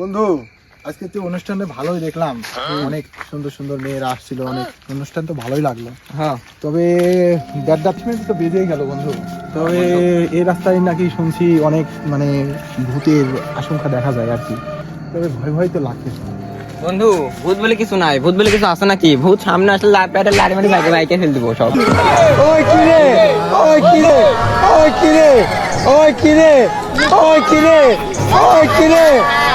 বন্ধু আজকে তুই অনুষ্ঠানে ভালোই দেখলাম। অনেক সুন্দর সুন্দর মেয়েরা আসছিল অনেক অনুষ্ঠান তো ভালোই লাগল। হ্যাঁ। তবে সময় তো বেজেই গেল বন্ধু। তবে এই রাস্তায় নাকি শুনছি অনেক মানে ভূতের আশঙ্কা দেখা যায় আর কি। তবে ভয় ভয় তো লাগতেছে বন্ধু ভূত বলে কিছু নাই। ভূত বলে কিছু আছে নাকি? ভূত সামনে আসলে লাভ প্যাটে লাড়ি মারি বাইকে বাইকে ফেল দিব সব। ওই কিরে ওই কিরে ওই কিরে ওই কিরে ওই কিরে ওই কিরে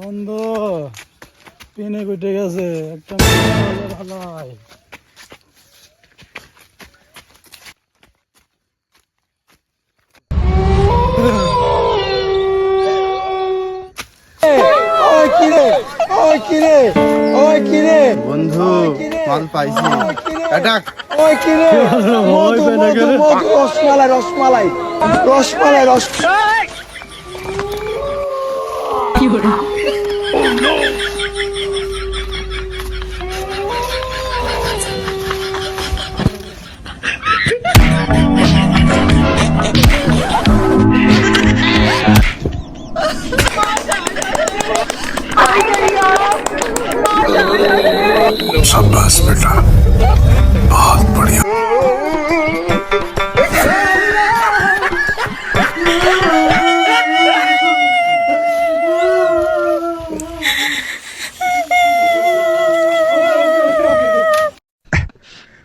বন্ধু। পেনে কেটে গেছে। একটা ভালাই ওই কিরে ওই কিরে ওই কিরে বন্ধু মাল পাইছি। অ্যাটাক ওই কিরে মধু মধু মধু রসমালাই রসমালাই। রসমালাই রস शाबाश बेटा बहुत बढ़िया।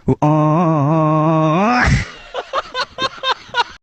Oh.